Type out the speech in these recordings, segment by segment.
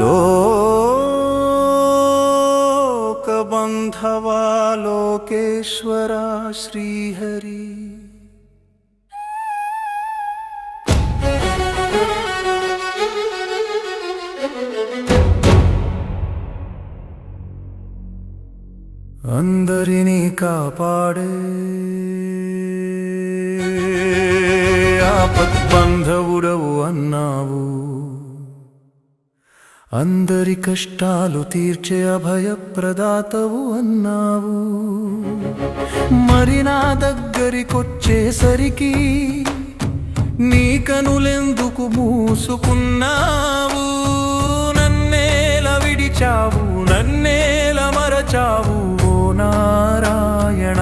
लोकबन्धवा लोकेश्वरा श्रीहरि अका कापाडे అందరి కష్టాలు తీర్చే అభయప్రదాతవు అన్నావు. మరి నా దగ్గరికొచ్చేసరికి నీ కనులెందుకు మూసుకున్నావు? నన్నేల విడిచావు నన్నేల మరచావు ఓ నారాయణ.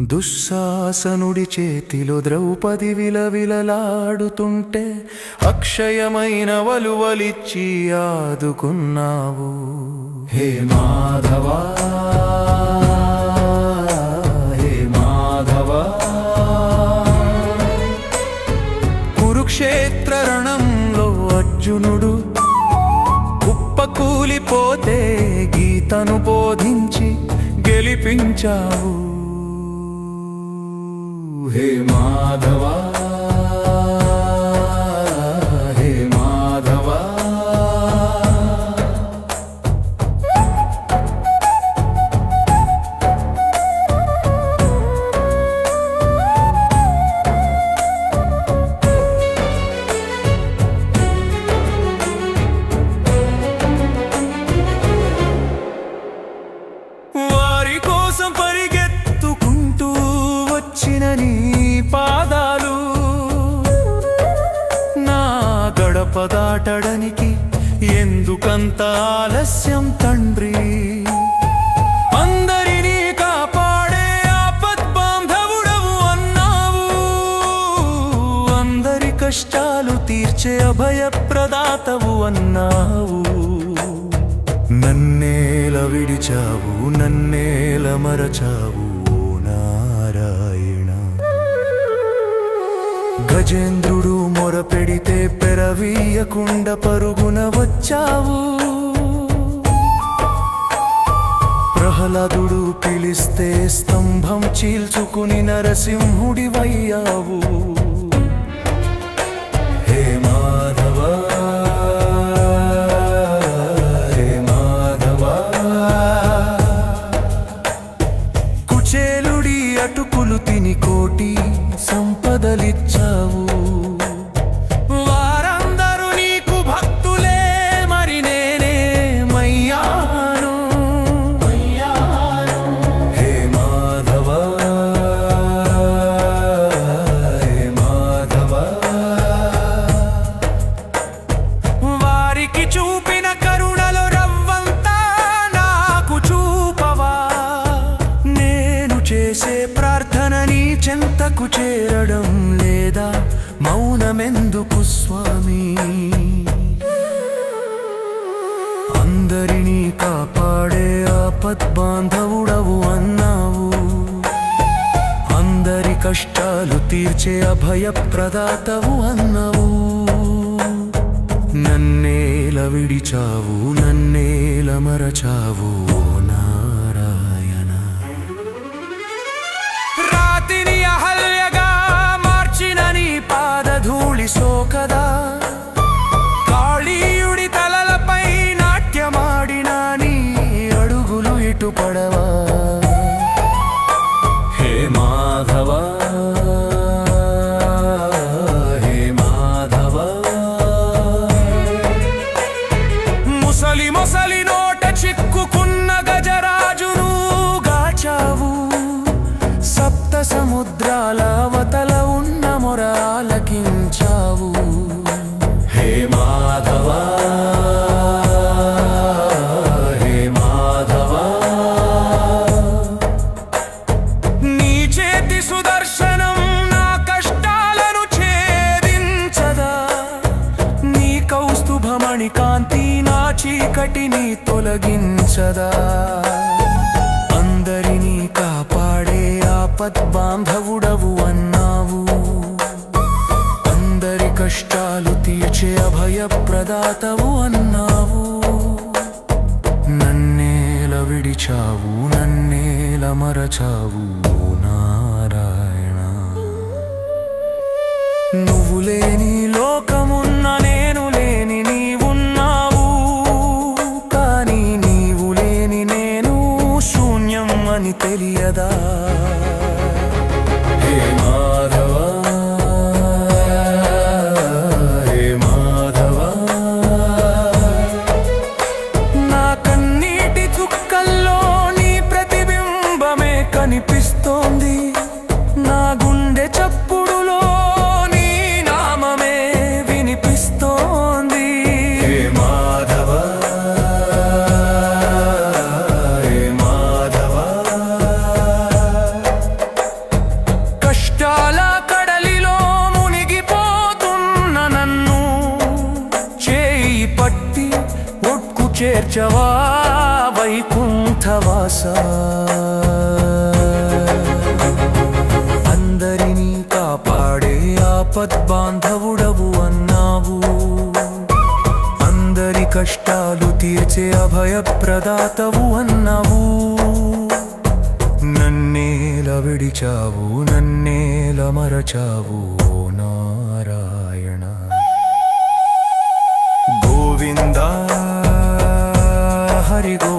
దుశ్శాసనుడి చేతిలో ద్రౌపది విలవిలలాడుతుంటే అక్షయమైన వలువలిచ్చి ఆదుకున్నావు. హే మాధవా హే మాధవా. కురుక్షేత్ర రణంలో అర్జునుడు కుప్పకూలిపోతే గీతను బోధించి గెలిపించావు. హే మాధవా గడప దాటడానికి ఎందుకంత ఆలస్యం తండ్రి? అందరినీ కాపాడే ఆపద్బాంధవుడవు అన్నావు. అందరి కష్టాలు తీర్చే అభయప్రదాతవు అన్నావు. నన్నేల విడిచావు నన్నేల మరచావు నారాయణ. గజేంద్రుడు మొరపెడి పెరవీయకుండా పరుగున వచ్చావు. ప్రహ్లాదుడు పిలిస్తే స్తంభం చీల్చుకుని నరసింహుడివయ్యావు. హే మాధవ హే మాధవ. కుచేలుడి అటుకులు తిని కోటి సంపదలిచ్చావు. ప్రార్థన నీ చెంతకు చేరడం లేదా మౌనమెందుకు స్వామి? అందరినీ కాపాడే ఆపద్బాంధవుడవు అన్నావు. అందరి కష్టాలు తీర్చే అభయప్రదాతవు అన్నావు. నన్నేల విడిచావు నన్నేల మరచావు. పడవా? కాంతి నా చీకటిని తొలగించదా? అందరినీ కాపాడే ఆపద్బాంధవుడవు అన్నావు. అందరి కష్టాలు తీర్చే అభయప్రదాతవు అన్నావు. నన్నేల విడిచావు నన్నేల మరచావు నారాయణ. నువ్వు లేని లోకం చేర్చవా వైకుంఠవాస అందరినీ కాపాడే ఆపద్ బాంధవుడవు అన్నావు. అందరి కష్టాలు తీర్చే అభయప్రదాతవు అన్నావు. నన్నేల విడిచావు నన్నేల మరచావు నా ಯಾರಿಗೂ